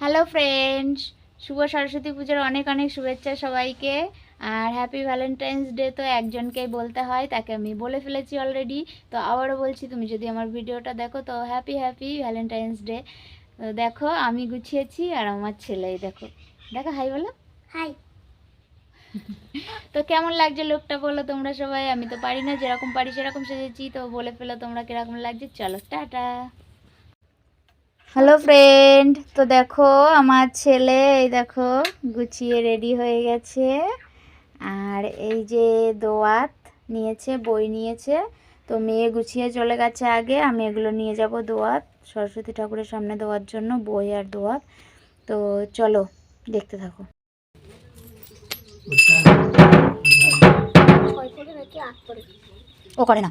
Hello friends শুভ সরস্বতী পুজোর অনেক অনেক শুভেচ্ছা সবাইকে। আর হ্যাপি ভ্যালেন্টাইন্স ডে তো একজনকেই বলতে হয় তাকে আমি বলে ফেলেছি অলরেডি তো আবারও বলছি তুমি যদি আমার ভিডিওটা দেখো তো হ্যাপি হ্যাপি ভ্যালেন্টাইন্স ডে দেখো আমি গুছিয়েছি আর আমার ছেলেই দেখো। দেখো হাই বলো। হাই তো কেমন লাগছে লোকটা বলো তোমরা সবাই? আমি তো পারি না যেরকম পারি সেরকম সেজেছি তো বলে ফেলো তোমরা কীরকম লাগছে। চলো টাটা। হ্যালো ফ্রেন্ড তো দেখো, আমার ছেলে, এই দেখো, গুছিয়ে রেডি হয়ে গেছে। আর এই যে দোয়াত নিয়েছে, বই নিয়েছে, তো মেয়ে গুছিয়ে চলে গেছে আগে। আমি এগুলো নিয়ে যাব দোয়াত, সরস্বতী ঠাকুরের সামনে দেওয়ার জন্য, বই আর দোয়াত। তো চলো, দেখতে থাকো। ও করে না।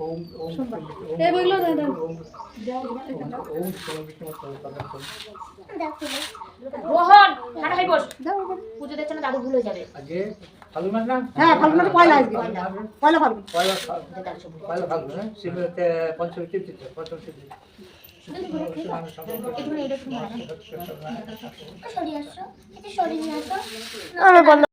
ওম ওম এই বইগুলো দে দাও ওম দেখো রোহন খাটা খাই বস পুজো দেখছে না দাদু ভুল যাবে আজকে ফাল্গুন মাস না হ্যাঁ ফাল্গুন মাসে পয়লা আসবে পয়লা ফাল্গুন পয়লা পয়লা ফাল্গুন হ্যাঁ শিবরাতে পঞ্চমী তিথি পঞ্চমী তিথি সরিয়ে আসো। সরিয়ে নিয়ে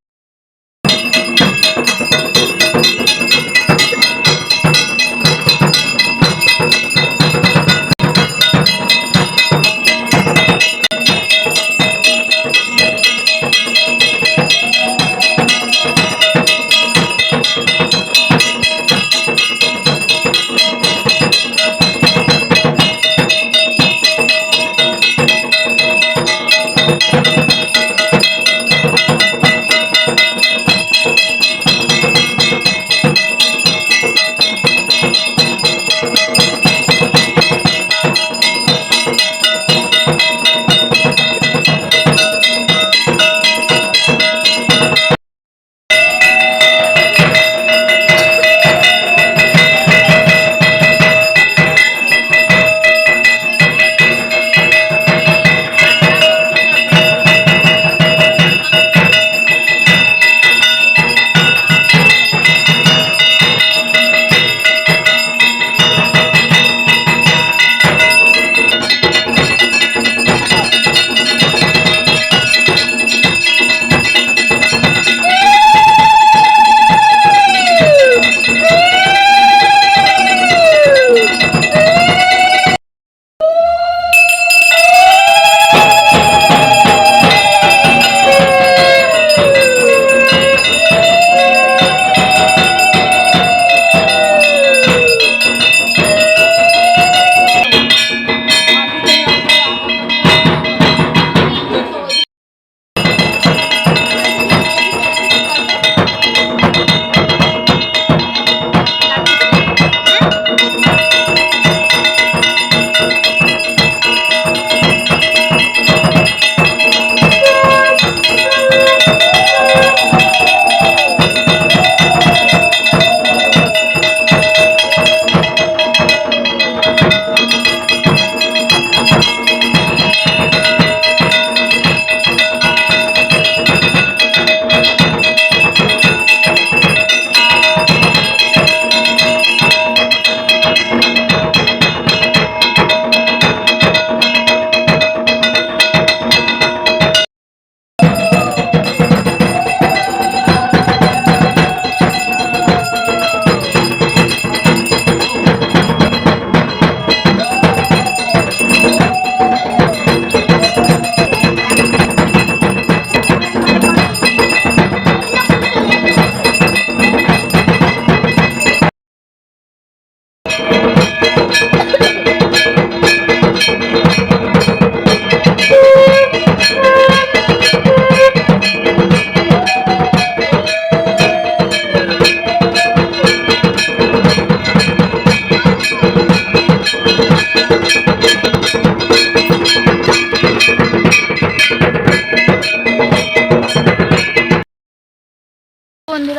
আসো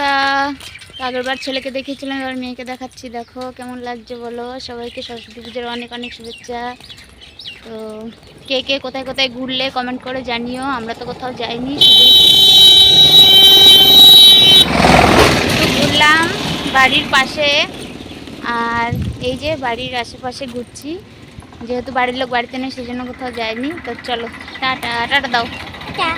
আগেরবার ছেলেকে দেখিয়েছিলাম, এবার মেয়েকে দেখাচ্ছি। দেখো কেমন লাগছে বলো। সবাইকে সরস্বতী পুজোর অনেক অনেক শুভেচ্ছা। তো কে কে কোথায় কোথায় ঘুরলে কমেন্ট করে জানিও। আমরা তো কোথাও যাইনি, শুধু ঘুরলাম বাড়ির পাশে। আর এই যে বাড়ির আশেপাশে ঘুরছি। যেহেতু বাড়ির লোক বাড়িতে নেই, সেজন্য কোথাও যায়নি তো চলো, টাটা টাটা দাও। টাটা।